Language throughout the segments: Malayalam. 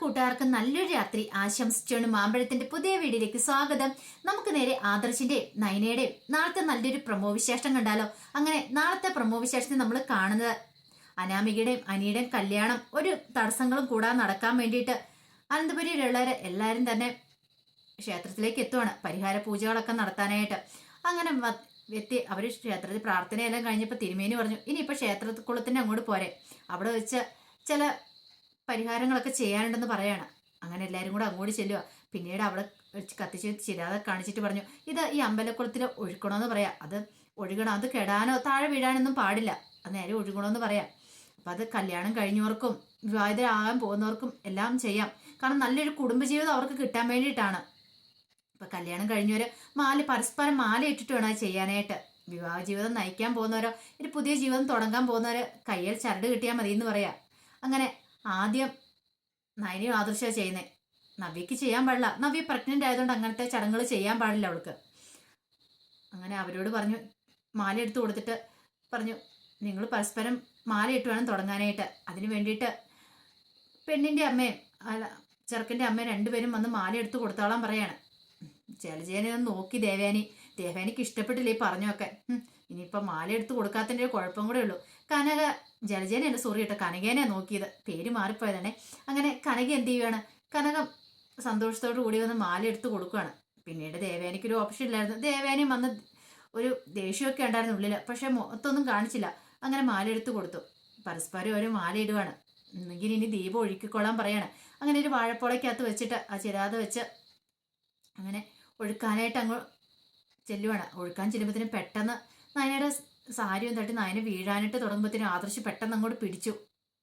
കൂട്ടുകാർക്കും നല്ലൊരു രാത്രി ആശംസിച്ചാണ് മാമ്പഴത്തിന്റെ പുതിയ വീഡിയോയിലേക്ക് സ്വാഗതം. നമുക്ക് നേരെ ആദർശിന്റെയും നയനയുടെയും നാളത്തെ നല്ലൊരു പ്രമോ വിശേഷം കണ്ടാലോ? അങ്ങനെ നാളത്തെ പ്രമോ വിശേഷത്തിൽ നമ്മൾ കാണുന്നത് അനാമികയുടെയും അനിയുടെയും കല്യാണം ഒരു തടസ്സങ്ങളും കൂടാതെ നടക്കാൻ വേണ്ടിയിട്ട് അനന്തപുരിയിലുള്ളവരെ എല്ലാവരും തന്നെ ക്ഷേത്രത്തിലേക്ക് എത്തുവാണ്. പരിഹാര പൂജകളൊക്കെ നടത്താനായിട്ട്. അങ്ങനെ എത്തി അവർ ക്ഷേത്രത്തിൽ പ്രാർത്ഥനയെല്ലാം കഴിഞ്ഞപ്പോൾ തിരുമേനി പറഞ്ഞു ഇനിയിപ്പോൾ ക്ഷേത്രക്കുളത്തിന്റെ അങ്ങോട്ട് പോരെ. അവിടെ വെച്ച് ചില പരിഹാരങ്ങളൊക്കെ ചെയ്യാനുണ്ടെന്ന് പറയാണ്. അങ്ങനെ എല്ലാവരും കൂടെ അങ്ങോട്ട് ചെല്ലുക പിന്നീട് അവിടെ കത്തിച്ച് ചിരാതെ കാണിച്ചിട്ട് പറഞ്ഞു ഇത് ഈ അമ്പലക്കുളത്തിൽ ഒഴുക്കണമെന്ന് പറയാം. അത് ഒഴുകണം. അത് കെടാനോ താഴെ വീഴാനൊന്നും പാടില്ല. അത് നേരെ ഒഴുകണമെന്ന് പറയാം. അപ്പം അത് കല്യാണം കഴിഞ്ഞവർക്കും വിവാഹിതരാകാൻ പോകുന്നവർക്കും എല്ലാം ചെയ്യാം. കാരണം നല്ലൊരു കുടുംബജീവിതം അവർക്ക് കിട്ടാൻ വേണ്ടിയിട്ടാണ്. ഇപ്പം കല്യാണം കഴിഞ്ഞവർ മാല പരസ്പരം മാല ഇട്ടിട്ട് വേണം അത് ചെയ്യാനായിട്ട്. വിവാഹ ജീവിതം നയിക്കാൻ പോകുന്നവരോ ഒരു പുതിയ ജീവിതം തുടങ്ങാൻ പോകുന്നവർ കയ്യിൽ ചരട് കിട്ടിയാൽ മതി എന്ന് പറയാം. അങ്ങനെ ആദ്യം നയനയും ആദർശ ചെയ്യുന്നത് നവ്യക്ക് ചെയ്യാൻ പാടില്ല. നവ്യ പ്രഗ്നന്റ് ആയതുകൊണ്ട് അങ്ങനത്തെ ചടങ്ങുകൾ ചെയ്യാൻ പാടില്ല അവൾക്ക്. അങ്ങനെ അവരോട് പറഞ്ഞു മാല എടുത്തു കൊടുത്തിട്ട് പറഞ്ഞു നിങ്ങൾ പരസ്പരം മാല ഇട്ട് വേണം തുടങ്ങാനായിട്ട്. അതിന് വേണ്ടിയിട്ട് പെണ്ണിന്റെ അമ്മയും അല്ല ചെറുക്കന്റെ അമ്മയും രണ്ടുപേരും വന്ന് മാല എടുത്ത് കൊടുത്തോളാൻ പറയാണ്. ജലജേനെ നോക്കി ദേവയാനി ദേവയാനിക്ക് ഇഷ്ടപ്പെട്ടില്ല ഈ പറഞ്ഞൊക്കെ. ഇനിയിപ്പം മാല എടുത്ത് കൊടുക്കാത്തതിന്റെ ഒരു കുഴപ്പം കൂടെ ഉള്ളൂ. കനക ജലജേനല്ല സോറി കേട്ടോ കനകേനെ നോക്കിയത്. പേര് മാറിപ്പോയതാണേ അങ്ങനെ കനക എന്ത് ചെയ്യുകയാണ് കനകം സന്തോഷത്തോടു കൂടി വന്ന് മാല എടുത്ത് കൊടുക്കുകയാണ് പിന്നീട് ദേവേനയ്ക്കൊരു ഓപ്ഷൻ ഇല്ലായിരുന്നു. ദേവേനയും വന്ന് ഒരു ദേഷ്യമൊക്കെ ഉണ്ടായിരുന്നു ഉള്ളിൽ പക്ഷേ മൊത്തൊന്നും കാണിച്ചില്ല. അങ്ങനെ മാല എടുത്ത് കൊടുത്തു. പരസ്പരം ഒരു മാല ഇടുവാണ്. എന്നെങ്കിൽ ഇനി ദീപം ഒഴുക്കിക്കൊള്ളാൻ പറയാണ്. അങ്ങനെ ഒരു വാഴപ്പോളയ്ക്കകത്ത് വെച്ചിട്ട് ആ ചിരാതെ വെച്ച് അങ്ങനെ ഒഴുക്കാനായിട്ട് അങ്ങ് ചെല്ലുവാണ്. ഒഴുക്കാൻ ചെല്ലുമ്പോഴത്തേനും പെട്ടെന്ന് നയനയുടെ സാരിയും തട്ടി നയന വീഴാനിട്ട് തുടങ്ങുമ്പോഴത്തേനും ആദർശ് പെട്ടെന്ന് അങ്ങോട്ട് പിടിച്ചു.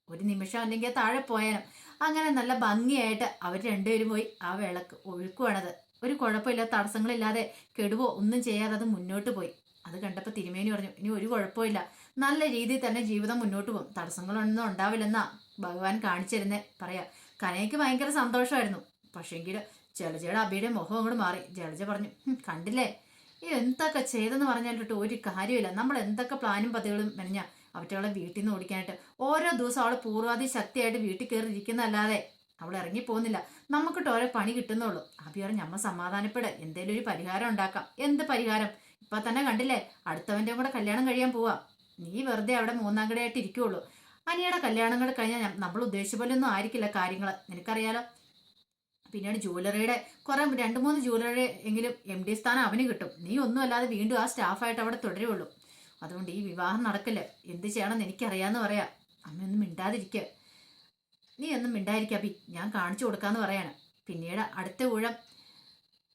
ഒരു നിമിഷം അല്ലെങ്കിൽ താഴെ പോയാലും അങ്ങനെ നല്ല ഭംഗിയായിട്ട് അവർ രണ്ടുപേരും പോയി ആ വിളക്ക് ഒഴുക്കുവാണത്. ഒരു കുഴപ്പമില്ല തടസ്സങ്ങളില്ലാതെ കെടുവോ ഒന്നും ചെയ്യാതെ അത് മുന്നോട്ട് പോയി. അത് കണ്ടപ്പോൾ തിരുമേനി പറഞ്ഞു ഇനി ഒരു കുഴപ്പമില്ല. നല്ല രീതിയിൽ തന്നെ ജീവിതം മുന്നോട്ട് പോകും. തടസ്സങ്ങളൊന്നും ഉണ്ടാവില്ലെന്നാ ഭഗവാൻ കാണിച്ചിരുന്നേ പറയാ. കനയ്ക്ക് ഭയങ്കര സന്തോഷമായിരുന്നു. പക്ഷേങ്കിൽ ജലജയുടെ അബിയുടെ മുഖം അങ്ങോട്ട് മാറി. ജലജ പറഞ്ഞു കണ്ടില്ലേ? എന്തൊക്കെ ചെയ്തെന്ന് പറഞ്ഞാലിട്ട് ഒരു കാര്യമില്ല നമ്മൾ എന്തൊക്കെ പ്ലാനും പദ്ധതികളും മെനഞ്ഞ അവറ്റകളെ വീട്ടിൽ നിന്ന് ഓടിക്കാനായിട്ട്. ഓരോ ദിവസം അവൾ പൂർവാധി ശക്തിയായിട്ട് വീട്ടിൽ കയറി ഇരിക്കുന്നതല്ലാതെ അവൾ ഇറങ്ങി പോകുന്നില്ല. നമുക്കിട്ട് ഓരോ പണി കിട്ടുന്നുള്ളൂ. അബി പറഞ്ഞ് നമ്മ സമാധാനപ്പെട്. എന്തേലും ഒരു പരിഹാരം ഉണ്ടാക്കാം. എന്ത് പരിഹാരം? ഇപ്പൊ തന്നെ കണ്ടില്ലേ? അടുത്തവന്റെ കൂടെ കല്യാണം കഴിയാൻ പോവാ. നീ വെറുതെ അവിടെ മൂന്നാം കടയായിട്ട് ഇരിക്കുള്ളൂ അനിയുടെ കല്യാണങ്ങൾ കഴിഞ്ഞാൽ നമ്മൾ ഉദ്ദേശിച്ച പോലെ ഒന്നും ആയിരിക്കില്ല കാര്യങ്ങൾ നിനക്കറിയാലോ? പിന്നീട് ജ്വല്ലറിയുടെ കുറെ രണ്ട് മൂന്ന് ജ്വല്ലറി എങ്കിലും എം ഡി സ്ഥാനം അവന് കിട്ടും. നീ ഒന്നും അല്ലാതെ വീണ്ടും ആ സ്റ്റാഫായിട്ട് അവിടെ തുടരുള്ളൂ അതുകൊണ്ട് ഈ വിവാഹം നടക്കില്ല? എന്ത് ചെയ്യണമെന്ന് എനിക്കറിയാമെന്ന് പറയാം. അമ്മയൊന്നും മിണ്ടാതിരിക്ക. നീ ഒന്നും മിണ്ടായിരിക്കുക അഭി. ഞാൻ കാണിച്ചു കൊടുക്കാന്ന് പറയാണ്. പിന്നീട് അടുത്ത ഊഴം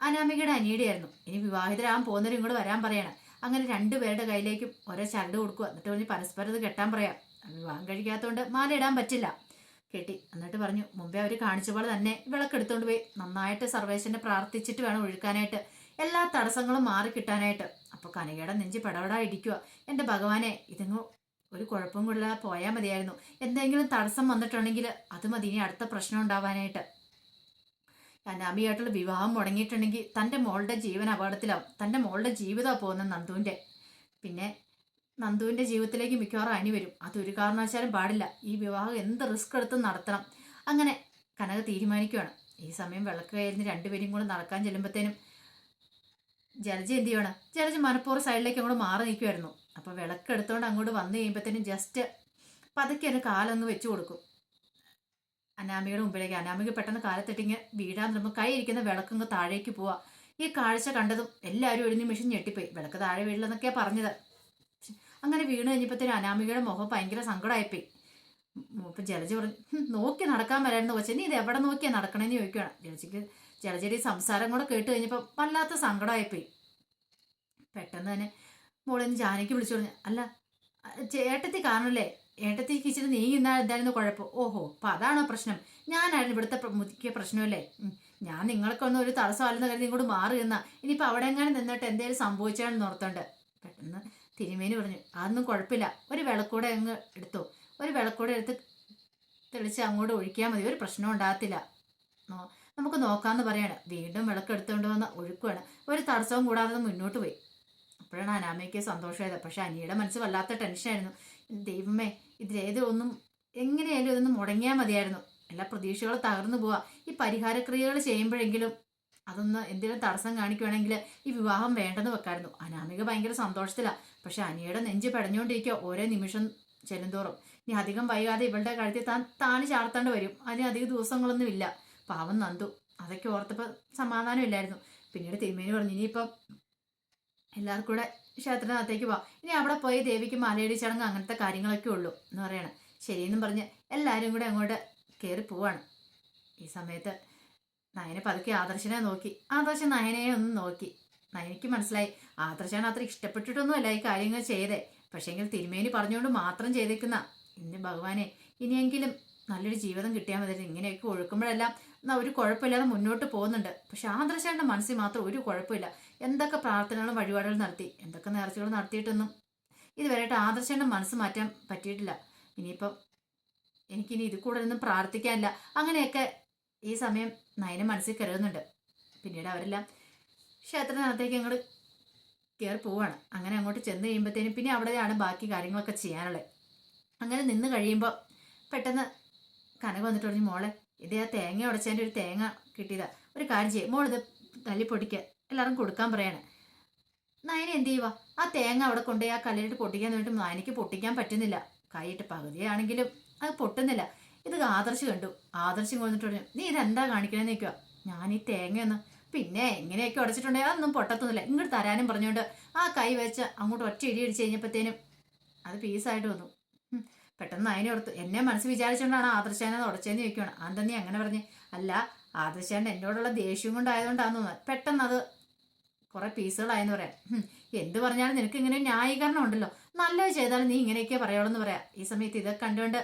അനാമികയുടെ അനിയുടെയായിരുന്നു. ഇനി വിവാഹിതരാകാൻ പോകുന്നവരും ഇങ്ങോട്ട് വരാൻ പറയാണ്. അങ്ങനെ രണ്ടുപേരുടെ കയ്യിലേക്കും ഓരോ ചരട് കൊടുക്കുക. എന്നിട്ട് പറഞ്ഞ് പരസ്പരം ഇത് കെട്ടാൻ പറയാം. വിവാഹം കഴിക്കാത്തതുകൊണ്ട് മാല ഇടാൻ പറ്റില്ല. കെട്ടി. എന്നിട്ട് പറഞ്ഞു മുമ്പേ അവർ കാണിച്ച പോലെ തന്നെ വിളക്കെടുത്തോണ്ട് പോയി. നന്നായിട്ട് സർവേശനെ പ്രാർത്ഥിച്ചിട്ട് വേണം ഒഴുക്കാനായിട്ട്. എല്ലാ തടസ്സങ്ങളും മാറി കിട്ടാനായിട്ട്. അപ്പൊ കനകയുടെ നെഞ്ചി പടവടാ ഇടിക്കുക എന്റെ ഭഗവാനെ ഇതങ്ങ് ഒരു കുഴപ്പം കൂടില്ല പോയാൽ മതിയായിരുന്നു. എന്തെങ്കിലും തടസ്സം വന്നിട്ടുണ്ടെങ്കിൽ അത് മതി. ഇനി അടുത്ത പ്രശ്നം ഉണ്ടാവാനായിട്ട്. അനാമിയായിട്ടുള്ള വിവാഹം മുടങ്ങിയിട്ടുണ്ടെങ്കിൽ തന്റെ മോളുടെ ജീവൻ അപകടത്തിലാവും. തന്റെ മോളുടെ ജീവിതമാണ് പോകുന്നത് നന്ദുവിന്റെ. പിന്നെ നന്ദുവിന്റെ ജീവിതത്തിലേക്ക് മിക്കവാറും അണി വരും. അതൊരു കാരണവശാലും പാടില്ല. ഈ വിവാഹം എന്ത് റിസ്ക് എടുത്ത് നടത്തണം. അങ്ങനെ കനക തീരുമാനിക്കുകയാണ്. ഈ സമയം വിളക്ക് കയറുന്ന രണ്ടുപേരും കൂടെ നടക്കാൻ ചെല്ലുമ്പോഴത്തേനും ജലജ എന്ത് ചെയ്യണം ജലജ മനപ്പൂർവം സൈഡിലേക്ക് അങ്ങോട്ട് മാറി നിൽക്കുമായിരുന്നു അപ്പോൾ വിളക്ക് എടുത്തുകൊണ്ട് അങ്ങോട്ട് വന്നു കഴിയുമ്പോഴത്തേനും ജസ്റ്റ് പതുക്കെ ഒരു കാലൊന്ന് വെച്ചു കൊടുക്കും. അനാമികയുടെ മുമ്പിലേക്ക്. അനാമിക പെട്ടെന്ന് കാലത്തെട്ടിങ്ങ് വീഴാൻ തുടങ്ങുമ്പോൾ കൈ ഇരിക്കുന്ന വിളക്കങ്ങ് താഴേക്ക് പോവാ. ഈ കാഴ്ച കണ്ടതും എല്ലാവരും ഒരു നിമിഷം ഞെട്ടിപ്പോയി. വിളക്ക് താഴെ വീടില്ലെന്നൊക്കെയാണ് പറഞ്ഞത്. അങ്ങനെ വീണ് കഴിഞ്ഞപ്പോഴത്തേനും അനാമികയുടെ മുഖം ഭയങ്കര സങ്കടമായിപ്പോയി. ഇപ്പം ജലജ പറഞ്ഞു നോക്കി നടക്കാൻ വരായിരുന്നു വെച്ചാൽ നീ ഇത് എവിടെ നോക്കിയാൽ നടക്കണമെന്ന് ചോദിക്കുകയാണ് ജലജയ്ക്ക് ജലജയുടെ ഈ സംസാരം കൂടെ കേട്ട് കഴിഞ്ഞപ്പോൾ വല്ലാത്ത സങ്കടമായിപ്പോയി. പെട്ടെന്ന് തന്നെ മോളിന്ന് ജാനയ്ക്ക് വിളിച്ചു പറഞ്ഞു അല്ല ഏട്ടത്തി കാണല്ലേ കിച്ചിന് നീ ഇന്നാ എന്തായിരുന്നു കുഴപ്പം? ഓഹോ അപ്പം അതാണോ പ്രശ്നം. ഞാനായിരുന്നു ഇവിടുത്തെ മുഖ്യ പ്രശ്നമല്ലേ. ഞാൻ നിങ്ങൾക്കൊന്നും ഒരു തടസ്സമല്ലെന്ന് കരുതി ഇങ്ങോട്ട് മാറി നിന്നാ. ഇനിയിപ്പോൾ അവിടെ എങ്ങനെ നിന്നിട്ട് എന്തെങ്കിലും സംഭവിച്ചാണെന്ന് ഓർത്തുണ്ട്. പെട്ടെന്ന് തിരുമേനി പറഞ്ഞു അതൊന്നും കുഴപ്പമില്ല. ഒരു വിളക്കൂടെ അങ്ങ് എടുത്തോ. ഒരു വിളക്കൂടെ എടുത്ത് തെളിച്ച് അങ്ങോട്ട് ഒഴിക്കാൻ മതി. ഒരു പ്രശ്നം ഉണ്ടാകത്തില്ല. നമുക്ക് നോക്കാമെന്ന് പറയാണ്. വീണ്ടും വിളക്കെടുത്തുകൊണ്ട് വന്ന ഒഴുക്കുവാണ്. ഒരു തടസ്സവും കൂടാതെ മുന്നോട്ട് പോയി. അപ്പോഴാണ് അനാമയ്ക്ക് സന്തോഷമായത്. പക്ഷെ അനിയുടെ മനസ്സ് വല്ലാത്ത ടെൻഷനായിരുന്നു. ദൈവമേ ഇതിലേത് ഒന്നും എങ്ങനെയായാലും ഇതൊന്നും മുടങ്ങിയാൽ മതിയായിരുന്നു. എല്ലാ പ്രതീക്ഷകളും തകർന്നു പോവാ. ഈ പരിഹാരക്രിയകൾ ചെയ്യുമ്പോഴെങ്കിലും അതൊന്ന് എന്തെങ്കിലും തടസ്സം കാണിക്കുവാണെങ്കിൽ ഈ വിവാഹം വേണ്ടെന്ന് വെക്കായിരുന്നു. അനാമിക ഭയങ്കര സന്തോഷത്തിലാണ് പക്ഷെ അനിയുടെ നെഞ്ച് പടഞ്ഞുകൊണ്ടിരിക്കുക ഓരോ നിമിഷം ചെല്ലുന്തോറും. ഇനി അധികം വൈകാതെ ഇവളുടെ കഴുത്തിൽ താൻ താന് ചാർത്തേണ്ടി വരും. അതിന് അധിക ദിവസങ്ങളൊന്നും ഇല്ല. പാവം നന്ദു. അതൊക്കെ ഓർത്തപ്പോൾ സമാധാനമില്ലായിരുന്നു പിന്നീട് തിരുമേനി പറഞ്ഞു ഇനിയിപ്പം എല്ലാവർക്കും കൂടെ ക്ഷേത്രത്തിനകത്തേക്ക് പോവാം. ഇനി അവിടെ പോയി ദേവിക്ക് മലയടി ചടങ്ങ് അങ്ങനത്തെ കാര്യങ്ങളൊക്കെ ഉള്ളൂ എന്ന് പറയണം. ശരിയെന്നും പറഞ്ഞ് എല്ലാവരും കൂടെ അങ്ങോട്ട് കയറി പോവാണ്. ഈ സമയത്ത് നയനെ പതുക്കെ ആദർശനെ നോക്കി. ആദർശൻ നയനെ ഒന്ന് നോക്കി. നയനയ്ക്ക് മനസ്സിലായി ആദർശാണ് അത്ര ഇഷ്ടപ്പെട്ടിട്ടൊന്നുമല്ല ഈ കാര്യങ്ങൾ ചെയ്തേ. പക്ഷേങ്കിൽ തിരുമേനി പറഞ്ഞുകൊണ്ട് മാത്രം ചെയ്തേക്കുന്ന. ഇന്ന് ഭഗവാനെ ഇനിയെങ്കിലും നല്ലൊരു ജീവിതം കിട്ടിയാൽ മതി. ഇങ്ങനെയൊക്കെ ഒഴുക്കുമ്പോഴെല്ലാം എന്നാ ഒരു കുഴപ്പമില്ലാതെ മുന്നോട്ട് പോകുന്നുണ്ട്. പക്ഷെ ആദർശാന്റെ മനസ്സിൽ മാത്രം ഒരു കുഴപ്പമില്ല. എന്തൊക്കെ പ്രാർത്ഥനകളും വഴിപാടുകളും നടത്തി എന്തൊക്കെ നേർച്ചകളും നടത്തിയിട്ടൊന്നും ഇതുവരെയായിട്ട് ആദർശന്റെ മനസ്സ് മാറ്റാൻ പറ്റിയിട്ടില്ല. ഇനിയിപ്പം എനിക്കിനി ഇത് കൂടെ ഒന്നും പ്രാർത്ഥിക്കാനില്ല. അങ്ങനെയൊക്കെ ഈ സമയം നയനെ മനസ്സിൽ കരുതുന്നുണ്ട്. പിന്നീട് അവരെല്ലാം ക്ഷേത്രത്തിനകത്തേക്ക് അങ്ങോട്ട് കയറി പോവാണ്. അങ്ങനെ അങ്ങോട്ട് ചെന്ന് കഴിയുമ്പോഴത്തേനും പിന്നെ അവിടെയാണ് ബാക്കി കാര്യങ്ങളൊക്കെ ചെയ്യാനുള്ളത്. അങ്ങനെ നിന്ന് കഴിയുമ്പോൾ പെട്ടെന്ന് കനക വന്നിട്ട് പറഞ്ഞു മോളെ ഇത് ആ തേങ്ങ ഉടച്ചതിന്റെ ഒരു തേങ്ങ കിട്ടിയതാ. ഒരു കാര്യം ചെയ്യും. മോളിത് തല്ലി പൊടിക്കുക എല്ലാവരും കൊടുക്കാൻ പറയണേ. നയന എന്ത് ചെയ്യുക ആ തേങ്ങ അവിടെ കൊണ്ടുപോയി ആ കല്ലിലിട്ട് പൊട്ടിക്കാൻ വേണ്ടി നയനയ്ക്ക് പൊട്ടിക്കാൻ പറ്റുന്നില്ല. കൈയിട്ട് പകുതിയാണെങ്കിലും അത് പൊട്ടുന്നില്ല. ഇത് ആദർശ് കണ്ടു. ആദർശം കൊണ്ടിട്ട് നീ ഇതെന്താ കാണിക്കണേ നിൽക്കുക ഞാൻ ഈ തേങ്ങയൊന്ന്. പിന്നെ എങ്ങനെയൊക്കെ ഉടച്ചിട്ടുണ്ടെങ്കിൽ അതൊന്നും പൊട്ടത്തൊന്നുമില്ല. ഇങ്ങോട്ട് തരാനും പറഞ്ഞുകൊണ്ട് ആ കൈ വെച്ച് അങ്ങോട്ട് ഒറ്റ ഇടി അടിച്ച് കഴിഞ്ഞപ്പോഴത്തേനും അത് പീസായിട്ട് വന്നു. പെട്ടെന്ന് അതിനെ ഓർത്ത്. എന്നെ മനസ്സ് വിചാരിച്ചുകൊണ്ടാണ് ആദർശാനത് ഉടച്ചതെന്ന് ചോദിക്കുകയാണ് അതെന്താ നീ അങ്ങനെ പറഞ്ഞ്? അല്ല ആദർശാന്റെ എന്നോടുള്ള ദേഷ്യം കൊണ്ടായതുകൊണ്ടാന്ന് തോന്നുന്നത് പെട്ടെന്ന് അത് കുറെ പീസുകളായെന്ന് പറയാം. എന്ത് പറഞ്ഞാലും നിനക്ക് ഇങ്ങനെ ന്യായീകരണം ഉണ്ടല്ലോ. നല്ലത് ചെയ്താലും നീ ഇങ്ങനെയൊക്കെ പറയുള്ളൂ എന്ന് പറയാം. ഈ സമയത്ത് ഇതൊക്കെ കണ്ടുകൊണ്ട്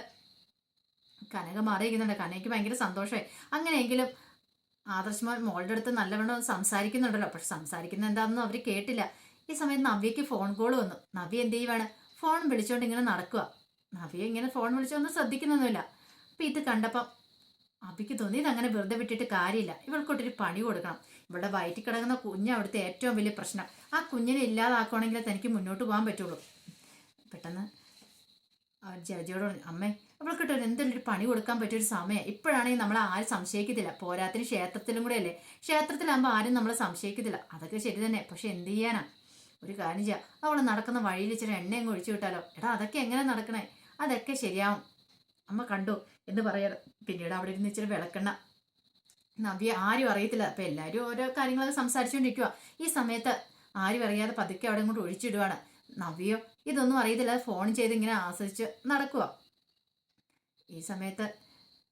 കനക മാറിയിരിക്കുന്നുണ്ട്. കനയ്ക്ക് ഭയങ്കര സന്തോഷമായി. അങ്ങനെയെങ്കിലും ആദർശ് മോളുടെ അടുത്ത് നല്ലവണ്ണം സംസാരിക്കുന്നുണ്ടല്ലോ. പക്ഷെ സംസാരിക്കുന്ന എന്താണെന്നും അവർ കേട്ടില്ല. ഈ സമയത്ത് നവ്യക്ക് ഫോൺ കോൾ വന്നു. നവ്യ എന്ത് ചെയ്യുവാണ്? ഫോൺ വിളിച്ചോണ്ട് ഇങ്ങനെ നടക്കുക നവ്യ ഇങ്ങനെ ഫോൺ വിളിച്ചൊന്നും ശ്രദ്ധിക്കുന്നൊന്നുമില്ല. അപ്പൊ ഇത് കണ്ടപ്പം അബിക്ക് തോന്നി അങ്ങനെ വെറുതെ വിട്ടിട്ട് കാര്യമില്ല. ഇവൾക്കൊട്ടൊരു പണി കൊടുക്കണം. ഇവളുടെ വയറ്റിൽ കിടക്കുന്ന കുഞ്ഞ് അവിടുത്തെ ഏറ്റവും വലിയ പ്രശ്നം. ആ കുഞ്ഞിനെ ഇല്ലാതാക്കുകയാണെങ്കിൽ തനിക്ക് മുന്നോട്ട് പോകാൻ പറ്റുള്ളൂ. പെട്ടെന്ന് ജഡ്ജിയോട് പറഞ്ഞു അമ്മേ അവൾക്കിട്ട് എന്തെങ്കിലും ഒരു പണി കൊടുക്കാൻ പറ്റിയ ഒരു സമയം. ഇപ്പോഴാണെങ്കിൽ നമ്മൾ ആരും സംശയിക്കത്തില്ല. പോരാത്തിന് ക്ഷേത്രത്തിലും കൂടെ അല്ലേ ക്ഷേത്രത്തിലാകുമ്പോൾ ആരും നമ്മളെ സംശയിക്കത്തില്ല. അതൊക്കെ ശരി തന്നെ. പക്ഷെ എന്ത് ചെയ്യാനാ? ഒരു കാര്യം ചെയ്യാം. അവൾ നടക്കുന്ന വഴിയിൽ ഇച്ചിരി എണ്ണയും ഒഴിച്ചു വിട്ടാലോ? എടാ അതൊക്കെ എങ്ങനെ നടക്കണേ? അതൊക്കെ ശരിയാവും. അമ്മ കണ്ടു എന്ന് പറയാറ് പിന്നീട് അവിടെ ഇരുന്ന് ഇച്ചിരി വിളക്കെണ്ണ നവ്യ ആരും അറിയത്തില്ല. അപ്പം എല്ലാവരും ഓരോ കാര്യങ്ങളൊക്കെ സംസാരിച്ചുകൊണ്ടിരിക്കുക ഈ സമയത്ത് ആരും അറിയാതെ പതുക്കെ അവിടെ ഇങ്ങോട്ട് ഒഴിച്ചിടുവാണ്. നവ്യോ ഇതൊന്നും അറിയത്തില്ല. ഫോൺ ചെയ്ത് ഇങ്ങനെ ആസ്വദിച്ച് നടക്കുക ഈ സമയത്ത്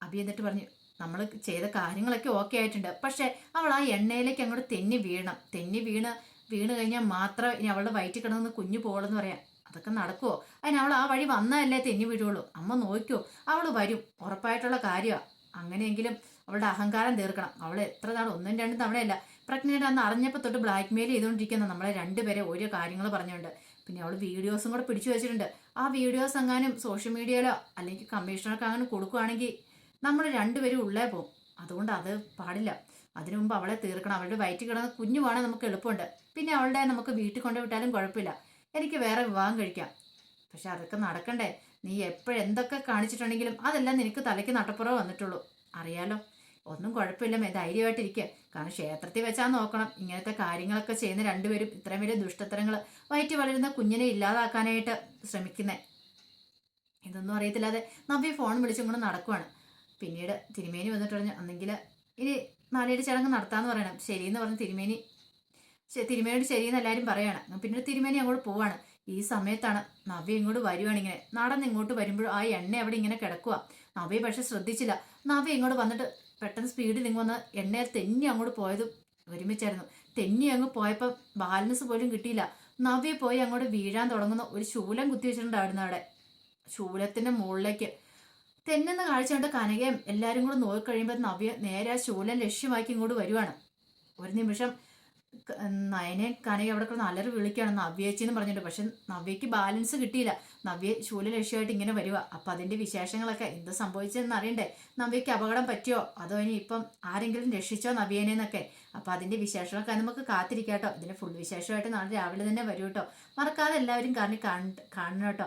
അബി എന്നിട്ട് പറഞ്ഞു നമ്മൾ ചെയ്ത കാര്യങ്ങളൊക്കെ ഓക്കെ ആയിട്ടുണ്ട്. പക്ഷെ അവൾ ആ എണ്ണയിലേക്ക് അങ്ങോട്ട് തെന്നി വീഴണം തെന്നി വീണ് വീണ് കഴിഞ്ഞാൽ മാത്രം ഇനി അവളുടെ വയറ്റിൽ കിടന്ന് കുഞ്ഞു പോകണമെന്ന് പറയാം. അതൊക്കെ നടക്കുമോ അതിന് അവൾ ആ വഴി വന്നതല്ലേ തെന്നി വീഴുള്ളൂ. അമ്മ നോക്കൂ അവൾ വരും. ഉറപ്പായിട്ടുള്ള കാര്യമാണ് അങ്ങനെയെങ്കിലും അവളുടെ അഹങ്കാരം തീർക്കണം. അവൾ എത്ര നാൾ ഒന്നും രണ്ടും തവണയല്ല. പ്രഗ്നന്റ് അന്ന് അറിഞ്ഞപ്പോൾ തൊട്ട് ബ്ലാക്ക് മെയിൽ ചെയ്തുകൊണ്ടിരിക്കുന്ന നമ്മളെ രണ്ടുപേരെ ഓരോ കാര്യങ്ങൾ പറഞ്ഞുകൊണ്ട്. പിന്നെ അവൾ വീഡിയോസും കൂടെ പിടിച്ചു വെച്ചിട്ടുണ്ട്. ആ വീഡിയോസ് എങ്ങാനും സോഷ്യൽ മീഡിയയിലോ അല്ലെങ്കിൽ കമ്മീഷണർക്ക് അങ്ങനെ കൊടുക്കുകയാണെങ്കിൽ നമ്മൾ രണ്ടുപേരും ഉള്ളേ പോകും അതുകൊണ്ട് അത് പാടില്ല. അതിനു മുമ്പ് അവളെ തീർക്കണം. അവളുടെ വയറ്റിൽ കിടന്ന പോകണേ നമുക്ക് എളുപ്പമുണ്ട്. പിന്നെ അവളുടെ നമുക്ക് വീട്ടിൽ കൊണ്ടുവിട്ടാലും കുഴപ്പമില്ല. എനിക്ക് വേറെ വിവാഹം കഴിക്കാം. പക്ഷെ അതൊക്കെ നടക്കണ്ടേ? നീ എപ്പോഴെന്തൊക്കെ കാണിച്ചിട്ടുണ്ടെങ്കിലും അതെല്ലാം നിനക്ക് തലയ്ക്ക് നട്ടപ്പുറം വന്നിട്ടുള്ളൂ. അറിയാലോ? ഒന്നും കുഴപ്പമില്ല ധൈര്യമായിട്ടിരിക്കുക കാരണം ക്ഷേത്രത്തിൽ വെച്ചാൽ നോക്കണം. ഇങ്ങനത്തെ കാര്യങ്ങളൊക്കെ ചെയ്യുന്ന രണ്ടുപേരും ഇത്രയും വലിയ ദുഷ്ടത്തരങ്ങൾ വയറ്റി വളരുന്ന കുഞ്ഞിനെ ഇല്ലാതാക്കാനായിട്ട് ശ്രമിക്കുന്നേ. ഇതൊന്നും അറിയത്തില്ലാതെ നവ്യ ഫോൺ വിളിച്ചും കൊണ്ട് നടക്കുവാണ്. പിന്നീട് തിരുമേനി വന്നിട്ട് പറഞ്ഞു അന്നെങ്കിൽ ഇനി നാലേഴ് ചടങ്ങ് നടത്താന്ന് പറയണം. ശരിയെന്ന് പറഞ്ഞ് തിരുമേനി തിരുമേനിയോട് ശരിയെന്ന് എല്ലാവരും പറയാണ്. പിന്നീട് തിരുമേനി അങ്ങോട്ട് പോവാണ്. ഈ സമയത്താണ് നവ്യ ഇങ്ങോട്ട് വരുവാണ് ഇങ്ങനെ. നടന്ന് ഇങ്ങോട്ട് വരുമ്പോൾ ആ എണ്ണ അവിടെ ഇങ്ങനെ കിടക്കുക നവ്യ പക്ഷെ ശ്രദ്ധിച്ചില്ല. നവ്യ ഇങ്ങോട്ട് വന്നിട്ട് പെട്ടെന്ന് സ്പീഡിൽ ഇങ്ങ് വന്ന് എണ്ണയിൽ തെന്നി അങ്ങോട്ട് പോയത് ഒരുമിച്ചായിരുന്നു. തെന്നി അങ്ങ് പോയപ്പോൾ ബാലൻസ് പോലും കിട്ടിയില്ല. നവ്യ പോയി അങ്ങോട്ട് വീഴാൻ തുടങ്ങുന്ന ഒരു ശൂലം കുത്തി വെച്ചിട്ടുണ്ടായിരുന്നു അവിടെ. ശൂലത്തിന്റെ മുകളിലേക്ക്. തെന്നുന്ന കാഴ്ച കണ്ട് കനകയും എല്ലാവരും കൂടെ നോക്കിക്കഴിയുമ്പോൾ നവ്യ നേരെ ആ ശൂലം ലക്ഷ്യമാക്കി ഇങ്ങോട്ട് വരുവാണ്. ഒരു നിമിഷം നയനെ കനക അവിടെ നല്ലൊരു വിളിക്കുകയാണ് നവ്യേച്ചി എന്ന് പറഞ്ഞിട്ട്. പക്ഷെ നവ്യക്ക് ബാലൻസ് കിട്ടിയില്ല. നവ്യ ശൂല ലക്ഷ്യമായിട്ട് ഇങ്ങനെ വരിക അപ്പൊ അതിന്റെ വിശേഷങ്ങളൊക്കെ എന്ത് സംഭവിച്ചതെന്ന് അറിയണ്ടേ? നവ്യക്ക് അപകടം പറ്റിയോ? അതോ ഇനി ഇപ്പം ആരെങ്കിലും രക്ഷിച്ചോ നവ്യേനെന്നൊക്കെ? അപ്പൊ അതിന്റെ വിശേഷങ്ങളൊക്കെ നമുക്ക് കാത്തിരിക്കാം കേട്ടോ ഫുൾ വിശേഷമായിട്ട് നാളെ രാവിലെ തന്നെ വരും കേട്ടോ മറക്കാതെ എല്ലാവരും കാരണം കാണണം കേട്ടോ.